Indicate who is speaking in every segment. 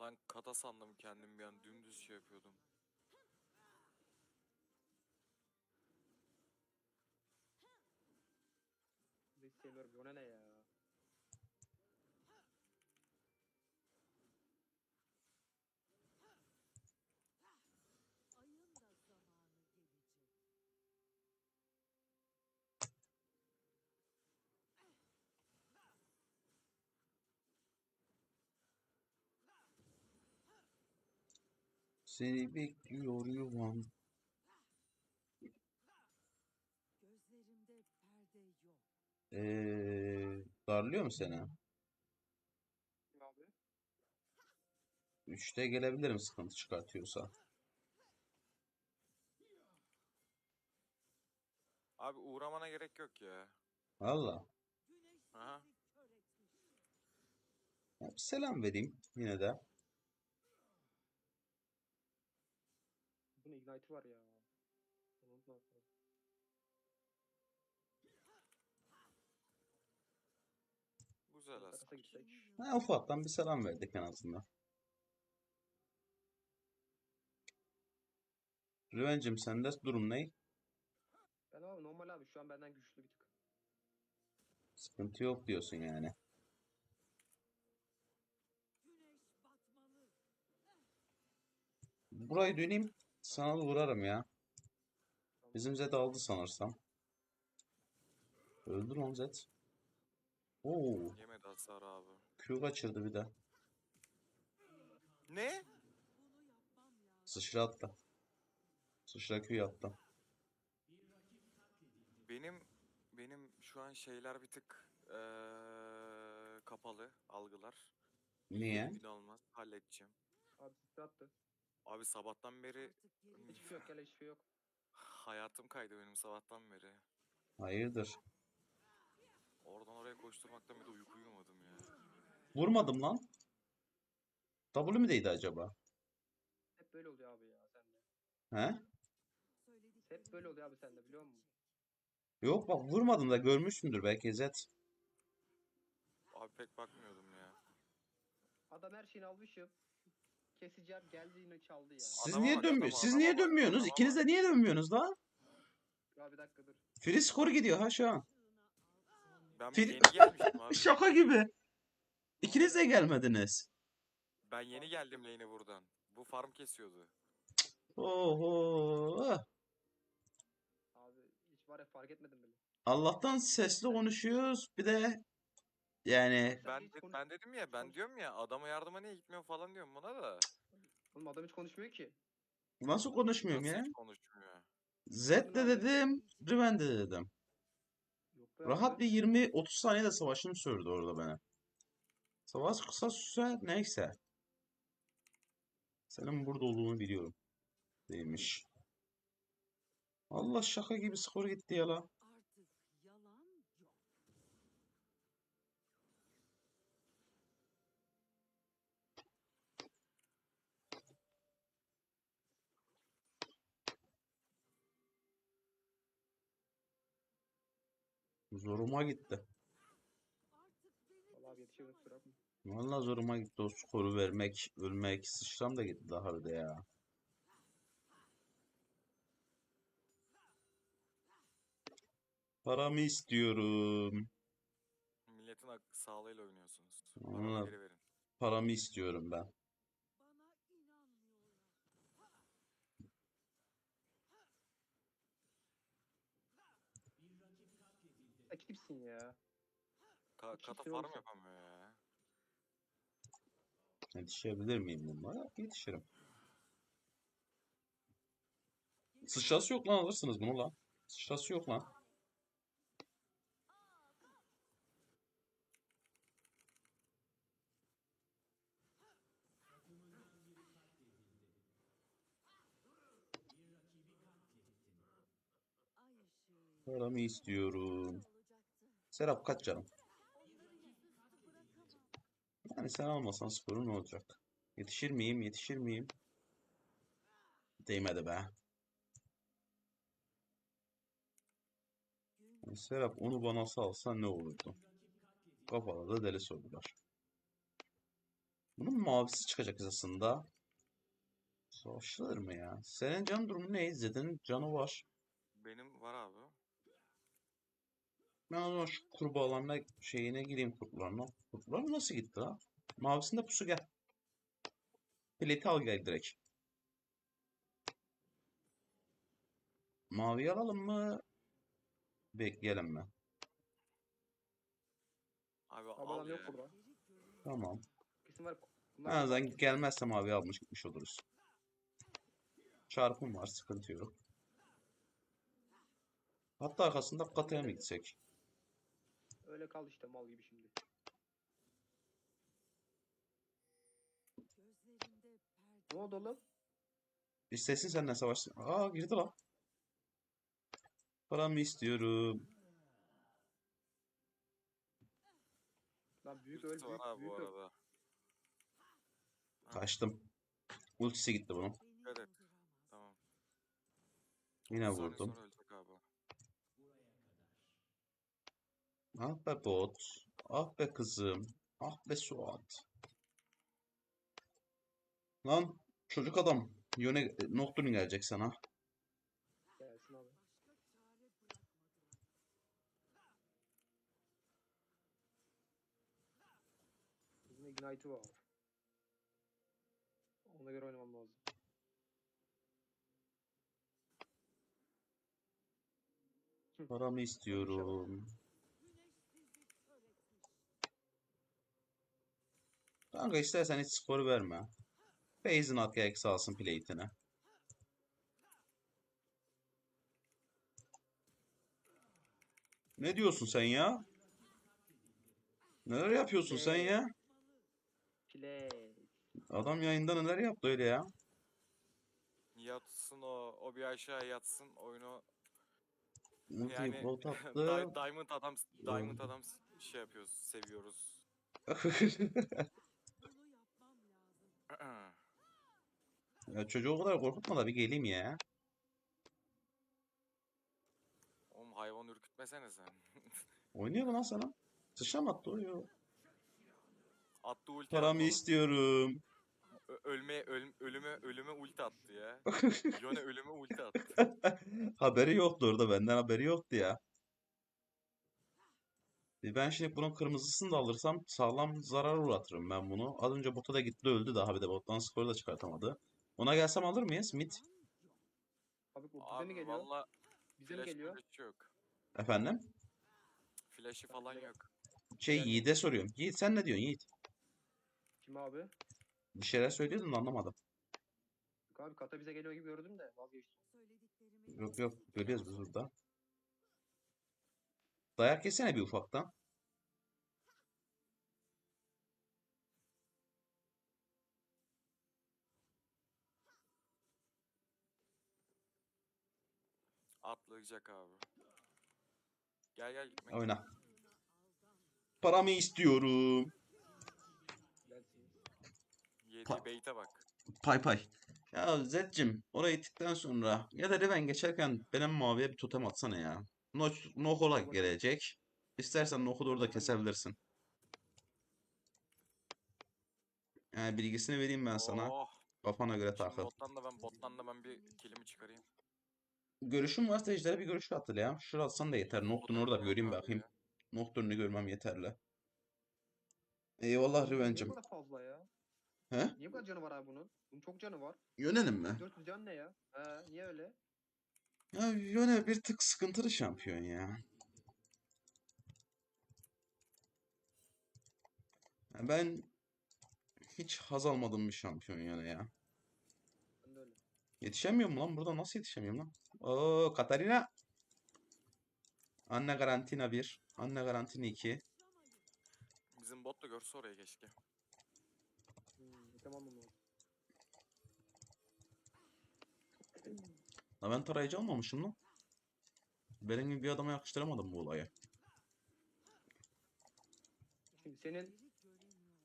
Speaker 1: Lan kata sandım kendim bir an dümdüz şey yapıyordum.
Speaker 2: Hiç sevmiyorum. Ona ne ya?
Speaker 3: Seni bekliyor yuvam.
Speaker 4: Gözlerimde perde yok.
Speaker 3: Ee, darlıyor mu seni?
Speaker 2: Kim abi?
Speaker 3: Üçte gelebilirim sıkıntı çıkartıyorsa.
Speaker 1: Abi uğramana gerek yok ya.
Speaker 3: Valla.
Speaker 1: Aha.
Speaker 3: Ya bir selam vereyim yine de.
Speaker 2: Bunun ignite'ı var ya. Unutma.
Speaker 1: Güzel aslında.
Speaker 2: Gitsek.
Speaker 3: Ha, ufaktan bir selam verdik en azından. Rüvencim sende durum ne?
Speaker 2: Ben abi normal abi şu an benden güçlü bir tık.
Speaker 3: Sıkıntı yok diyorsun yani. Burayı döneyim. Sana da vurarım ya. Bizim Zed aldı sanırsam. Öldür onu Zed. Oo,
Speaker 1: Yemedi hasar abi.
Speaker 3: Q kaçırdı bir de.
Speaker 1: Ne?
Speaker 4: Bunu yapmam lazım.
Speaker 3: Sıçra attı. Sıçra Q attı.
Speaker 1: Benim benim şu an şeyler bir tık eee, kapalı algılar.
Speaker 3: Niye?
Speaker 1: Emin olmaz. Halledeceğim.
Speaker 2: Abi sıçra attı.
Speaker 1: Abi sabahtan beri
Speaker 4: geri
Speaker 2: Hiçbir şey yok gel hiçbir şey yok.
Speaker 1: hayatım kaydı benim sabahtan beri.
Speaker 3: Hayırdır?
Speaker 1: Oradan oraya koşturmaktan bir de uyku uyumadım ya.
Speaker 3: Vurmadım lan. W mi değdi acaba?
Speaker 2: Hep böyle oluyor abi ya sende.
Speaker 3: He?
Speaker 2: Hep böyle oluyor abi sende biliyor musun?
Speaker 3: Yok bak vurmadım da görmüşsündür belki Zed.
Speaker 1: Abi pek bakmıyordum ya.
Speaker 2: Adam her şeyini almışım. Keseceğim geldi yine çaldı ya.
Speaker 3: Siz
Speaker 1: Adama
Speaker 3: niye
Speaker 1: bak,
Speaker 3: dönmüyor?
Speaker 1: adama,
Speaker 3: Siz
Speaker 1: adama
Speaker 3: niye
Speaker 1: bak,
Speaker 3: dönmüyorsunuz?
Speaker 1: adama
Speaker 3: İkiniz de niye dönmüyorsunuz lan?
Speaker 2: Ya bir dakika dur.
Speaker 3: Free skoru gidiyor ha şu an.
Speaker 1: Ben
Speaker 3: Fil-
Speaker 1: yeni abi.
Speaker 3: Şaka gibi. İkiniz de gelmediniz.
Speaker 1: Ben yeni geldim lane'e buradan. Bu farm kesiyordu.
Speaker 3: Oho.
Speaker 2: Abi hiç var ya fark etmedim bile.
Speaker 3: Allah'tan sesli konuşuyoruz. Bir de yani
Speaker 1: Ben de- ben dedim ya ben diyorum ya adama yardıma niye gitmiyor falan diyorum buna da.
Speaker 2: Oğlum adam hiç konuşmuyor ki.
Speaker 3: nasıl konuşmuyorum
Speaker 1: Nasıl
Speaker 3: ya?
Speaker 1: hiç konuşmuyor.
Speaker 3: Zed de dedim, Riven de dedim.
Speaker 2: Yok be
Speaker 3: Rahat
Speaker 2: abi.
Speaker 3: bir 20-30 saniyede savaşım sürdü orada bana. Savaş kısa sürse neyse. Senin burada olduğunu biliyorum. Değilmiş. Allah şaka gibi skor gitti ya la. Zoruma gitti.
Speaker 2: Vallahi yetişiyor kusura bakma.
Speaker 3: Vallahi zoruma gitti o skoru vermek, ölmek. Sıçram da gitti daha bir de ya. Paramı istiyorum.
Speaker 1: Milletin ak- sağlığıyla oynuyorsunuz.
Speaker 3: Vallahi.
Speaker 1: Paramı geri verin.
Speaker 3: Paramı istiyorum ben.
Speaker 2: Ya kimsin ya?
Speaker 1: Ka
Speaker 2: İki
Speaker 1: kata farm
Speaker 2: olsa-
Speaker 1: yapamıyor ya.
Speaker 3: Yetişebilir miyim bunlara? Yetişirim. Sıçrası yok lan alırsınız bunu lan. Sıçrası yok lan. Paramı istiyorum. Serap kaç canım? Yani sen almasan skorun ne olacak? Yetişir miyim? Yetişir miyim? Değmedi be. Yani Serap onu bana salsan ne olurdu? Kafada da deli sordular. Bunun mavisi çıkacak esasında. Savaşılır mı ya? Senin can durumu ne? Zed'in canı var.
Speaker 1: Benim var abi.
Speaker 3: Ben o zaman şu kurbağalarına şeyine gireyim kurtlarına. Kurtlar nasıl gitti lan? Mavisinde pusu gel. Pleti al gel direkt. Mavi alalım mı? Bekleyelim mi?
Speaker 1: Abi
Speaker 2: Abi
Speaker 1: al
Speaker 2: adam yok
Speaker 1: ya.
Speaker 2: burada.
Speaker 3: Tamam.
Speaker 2: Kesin var.
Speaker 3: En
Speaker 2: Bunlar
Speaker 3: azından gelmezse mavi almış gitmiş oluruz. Çarpım var sıkıntı yok. Hatta arkasında kataya mı gitsek?
Speaker 2: Öyle kal işte mal gibi şimdi. Ne oldu oğlum?
Speaker 3: İstesin seninle savaşsın. Aa girdi lan. Paramı istiyorum.
Speaker 2: Lan büyük öl
Speaker 1: var
Speaker 2: büyük
Speaker 1: abi bu
Speaker 2: büyük öl.
Speaker 1: arada.
Speaker 3: Kaçtım. Ultisi gitti bunun.
Speaker 1: Evet. Tamam.
Speaker 3: Yine
Speaker 1: 30 saniye
Speaker 3: vurdum.
Speaker 1: sonra ölecek abi.
Speaker 3: Ah be bot. Ah be kızım. Ah be Suat. Lan çocuk adam. Yöne Nocturne gelecek sana.
Speaker 2: Gelsin abi. Bizim Ignite'ı var. Ona göre oynamam lazım.
Speaker 3: Paramı istiyorum. Kanka istersen hiç skor verme. Base'in at gerekse alsın plate'ine. Ne diyorsun sen ya? Neler yapıyorsun sen ya?
Speaker 2: Play.
Speaker 3: Adam yayında neler yaptı öyle ya?
Speaker 1: Yatsın o. O bir aşağı yatsın. Oyunu
Speaker 3: Multi
Speaker 1: yani
Speaker 3: volt attı.
Speaker 1: Di- Diamond adam Diamond adam şey yapıyoruz, seviyoruz.
Speaker 3: Ya çocuğu o kadar korkutma da bir geleyim ya.
Speaker 1: Oğlum hayvan ürkütmesene sen.
Speaker 3: Oynuyor mu lan sana? Sıçra mı attı o? Yo.
Speaker 1: Attı ulti
Speaker 3: Paramı
Speaker 1: attı
Speaker 3: istiyorum.
Speaker 1: Ö- ölmeye öl- ölüme ölüme ulti attı ya. Yone ölüme ulti attı.
Speaker 3: Haberi yoktu orada benden haberi yoktu ya. E Ben şimdi bunun kırmızısını da alırsam sağlam zarar uğratırım ben bunu. Az önce bota da gitti öldü daha bir de bottan skoru da çıkartamadı. Ona gelsem alır mıyız? Mid.
Speaker 2: Abi bu bize mi
Speaker 1: Abi
Speaker 2: geliyor?
Speaker 1: valla
Speaker 2: Bize mi
Speaker 1: flash
Speaker 2: geliyor?
Speaker 1: flash yok.
Speaker 3: Efendim?
Speaker 1: Flash'ı falan yok.
Speaker 3: Şey
Speaker 2: Yani-
Speaker 3: Yiğit'e soruyorum. Yiğit sen ne diyorsun Yiğit?
Speaker 2: Kim abi?
Speaker 3: Bir şeyler söylüyordun da anlamadım.
Speaker 2: Yok abi kata bize geliyor gibi gördüm de vazgeçtim.
Speaker 4: Söylediklerimi
Speaker 3: Yok yok görüyoruz biz burada. Dayak yesene bir ufaktan.
Speaker 1: Atlayacak abi. Gel gel gitmek.
Speaker 3: Oyna. Paramı istiyorum. Pa-
Speaker 1: bait'e bak.
Speaker 3: Pay pay. Ya Zed'cim orayı ittikten sonra ya da ben geçerken benim maviye bir totem atsana ya. No, Nohola gelecek. İstersen Nohul'u orada kesebilirsin. Yani bilgisini vereyim ben sana.
Speaker 1: Oh.
Speaker 3: Kafana göre takıl.
Speaker 1: bottan da ben bottan da ben bir kilimi çıkarayım.
Speaker 3: Görüşüm varsa ejdere bir görüş atıl ya. Şurada atsan da yeter. Nocturne'u orada bir göreyim bakayım. Nocturne'u görmem yeterli. Eyvallah
Speaker 2: Niye
Speaker 3: Rüvencim.
Speaker 2: bu kadar fazla ya?
Speaker 3: He?
Speaker 2: Niye bu kadar canı var abi bunun? Bunun çok canı var.
Speaker 3: Yönelim mi?
Speaker 2: 400 can ne ya? He niye öyle?
Speaker 3: Ya Yone bir tık sıkıntılı şampiyon ya. Ya Ben hiç haz almadığım bir şampiyon Yone ya. Yetişemiyorum lan burada nasıl yetişemiyorum lan? Oo Katarina. Anne Garantina 1. Anne Garantina 2.
Speaker 1: Bizim bot da görse oraya keşke.
Speaker 2: Hmm, tamam mı?
Speaker 3: La ben tarayıcı almamışım lan. Benim gibi bir adama yakıştıramadım bu olayı.
Speaker 2: Şimdi senin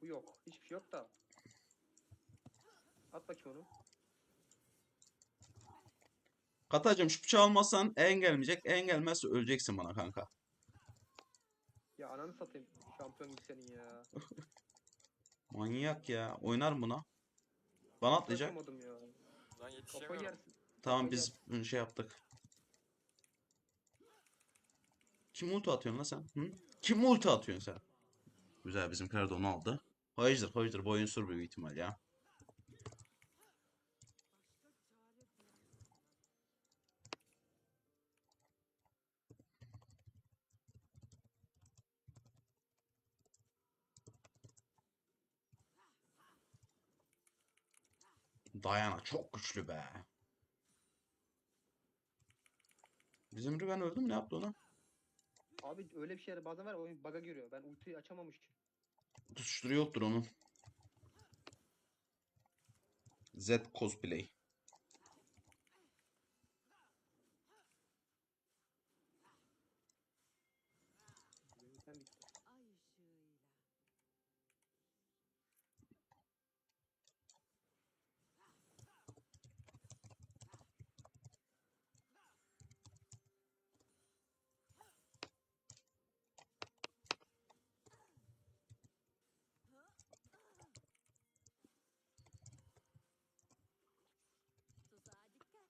Speaker 2: bu yok. Hiçbir şey yok da. At bakayım onu.
Speaker 3: Katacım şu bıçağı almazsan en gelmeyecek. En gelmezse öleceksin bana kanka.
Speaker 2: Ya ananı satayım. Şampiyon gibi senin ya.
Speaker 3: Manyak ya. Oynar mı buna? Bana atlayacak.
Speaker 2: Yapamadım ya.
Speaker 1: Lan yetişemiyorum.
Speaker 2: yersin.
Speaker 3: Tamam biz bunu şey yaptık. Kim ulti atıyorsun lan sen? Hı? Kim ulti atıyorsun sen? Güzel bizimkiler de onu aldı. Hayırdır hayırdır bu oyun sur büyük ihtimal ya. Dayana çok güçlü be. Bizim Riven öldü mü? Ne yaptı ona?
Speaker 2: Abi öyle bir şeyler bazen var oyun bug'a giriyor. Ben ultiyi açamamışım.
Speaker 3: Tutuşturu yoktur onun. Z cosplay.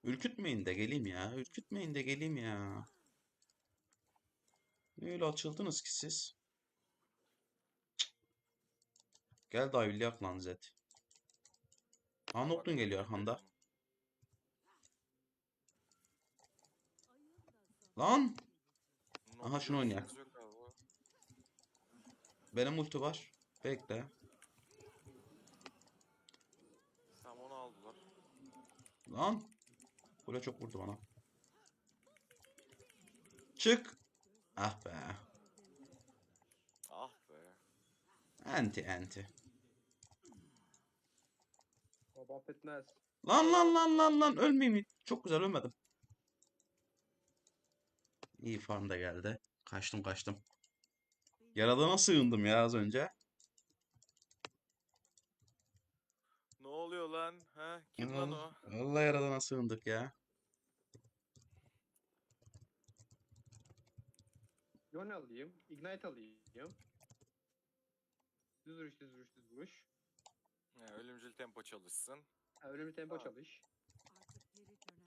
Speaker 3: Ürkütmeyin de geleyim ya. Ürkütmeyin de geleyim ya. Ne öyle açıldınız ki siz? Cık. Gel Davil yak lan Z. Aa Nocturne geliyor arkanda. Lan! Aha, şunu oynayak. Benim ulti var. Bekle.
Speaker 1: Tamam onu aldılar.
Speaker 3: Lan! Kule çok vurdu bana. Çık! Ah be.
Speaker 1: Ah be.
Speaker 3: Anti anti.
Speaker 2: Baba affetmez.
Speaker 3: Lan lan lan lan lan ölmeyeyim. Çok güzel ölmedim. İyi farm da geldi. Kaçtım kaçtım. Yaradana sığındım ya az önce.
Speaker 1: Ne oluyor lan? Ha? Kim lan o?
Speaker 3: Vallahi yaradana sığındık ya.
Speaker 2: Yon alayım. Ignite alayım. Düz vuruş düz vuruş düz vuruş.
Speaker 1: Ha, ölümcül tempo çalışsın.
Speaker 2: Ha, bir tempo
Speaker 1: Aa.
Speaker 2: çalış.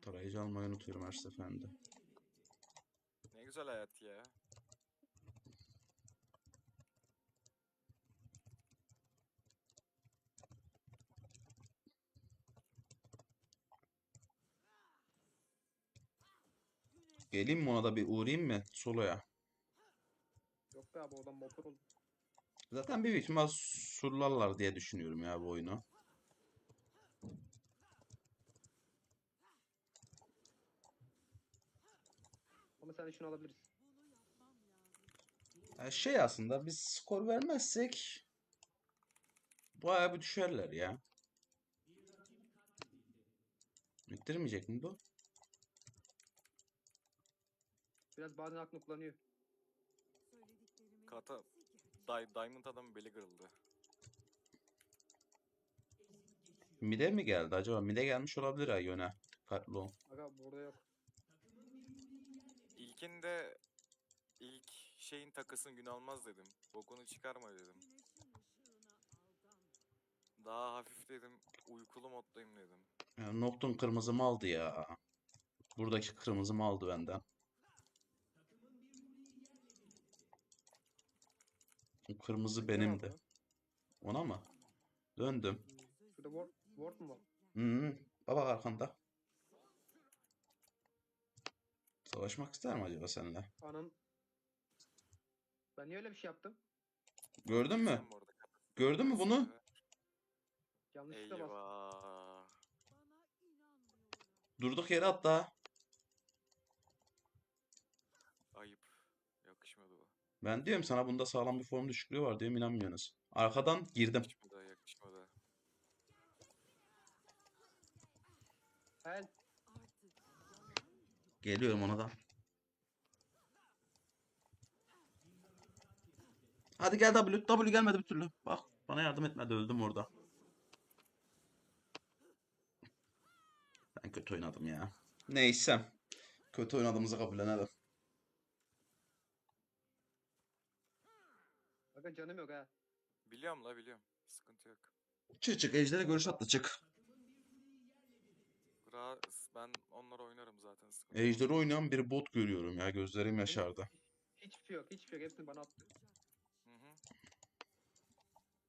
Speaker 3: Tarayıcı almayı unutuyorum her seferinde.
Speaker 1: Ne güzel hayat ya.
Speaker 3: Geleyim mi ona da bir uğrayayım mı soloya?
Speaker 2: Yok be abi oradan motor oldu.
Speaker 3: Zaten büyük ihtimal surlarlar diye düşünüyorum ya bu oyunu.
Speaker 2: Ama sen de şunu alabiliriz.
Speaker 4: bunu yapmam lazım.
Speaker 3: Ya şey aslında biz skor vermezsek bayağı bir düşerler ya. Bitirmeyecek mi bu?
Speaker 2: Biraz bazen aklını kullanıyor.
Speaker 1: Kata-. Di Diamond adamın beli kırıldı.
Speaker 3: Mide mi geldi acaba? Mide gelmiş olabilir ha yöne. Dikkatli ol.
Speaker 2: Aga burada yok.
Speaker 1: İlkinde ilk şeyin takısını gün almaz dedim. Bokunu çıkarma dedim. Daha hafif dedim. Uykulu moddayım dedim.
Speaker 3: Ya Nocturne kırmızımı aldı ya. Buradaki kırmızımı aldı benden. Kırmızı
Speaker 2: Sen
Speaker 3: benim
Speaker 2: aldın
Speaker 3: de.
Speaker 2: lan.
Speaker 3: Ona mı? Döndüm.
Speaker 2: Şurada ward, ward mu var?
Speaker 3: -hı. Baba arkanda. Savaşmak ister mi acaba seninle?
Speaker 2: Anan. Ben niye öyle bir şey yaptım?
Speaker 3: Gördün mü? Gördün mü bunu?
Speaker 2: Yanlışlıkla bastım.
Speaker 1: Eyvah.
Speaker 3: Durduk yere hatta.
Speaker 1: Ayıp. Yakışmadı bu.
Speaker 3: Ben diyorum sana bunda sağlam bir form düşüklüğü var diyorum inanmıyorsunuz. Arkadan girdim.
Speaker 1: Yakışmadı, yakışmadı.
Speaker 4: Yalan
Speaker 3: Geliyorum ona da. Hadi gel W. W gelmedi bir türlü. Bak bana yardım etmedi öldüm orada. Ben kötü oynadım ya. Neyse. Kötü oynadığımızı kabullenelim.
Speaker 2: Aga canım yok ha.
Speaker 1: Biliyorum la biliyorum. Sıkıntı yok.
Speaker 3: Çık çık ejdere görüş attı çık.
Speaker 1: Ra ben onları oynarım zaten. Sıkıntı yok.
Speaker 3: Ejderi oynayan bir bot görüyorum ya gözlerim yaşardı.
Speaker 2: Hiçbir şey yok. Hiçbir şey yok. Hepsini bana attı.
Speaker 1: Hı hı.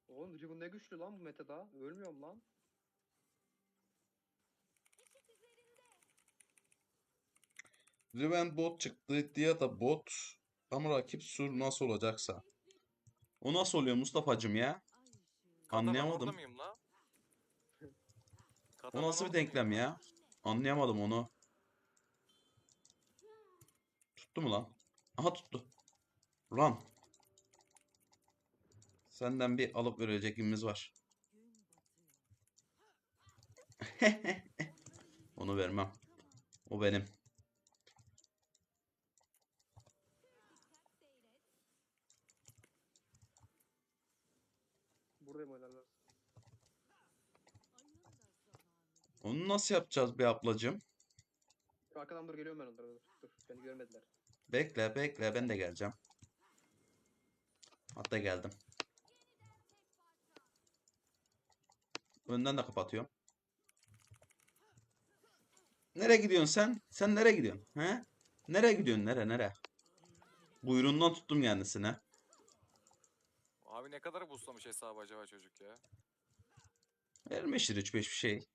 Speaker 2: Oğlum Riven ne güçlü lan bu metada. Ölmüyorum lan.
Speaker 3: Riven bot çıktı diye da bot ama rakip sur nasıl olacaksa. O nasıl oluyor Mustafa'cım ya? Anlayamadım.
Speaker 1: mıyım la?
Speaker 3: O nasıl bir denklem ya? Anlayamadım onu. Tuttu mu lan? Aha tuttu. Lan. Senden bir alıp verecekimiz var. Onu vermem. O benim. Onu nasıl yapacağız be ablacığım?
Speaker 2: Arkadan dur geliyorum ben onlara. Dur. dur. Beni görmediler.
Speaker 3: Bekle bekle ben de geleceğim. Hatta geldim. Önden de kapatıyorum. Nereye gidiyorsun sen? Sen nereye gidiyorsun? He? Nereye gidiyorsun? Nere nere? Buyruğundan tuttum kendisine.
Speaker 1: Abi ne kadar boostlamış hesabı acaba çocuk ya?
Speaker 3: Vermiştir 3-5 bir şey.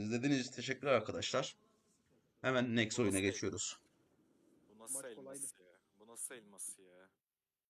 Speaker 3: İzlediğiniz için teşekkürler arkadaşlar. Hemen next oyuna geçiyoruz.
Speaker 1: Bu nasıl elması ya? Bu nasıl elması ya?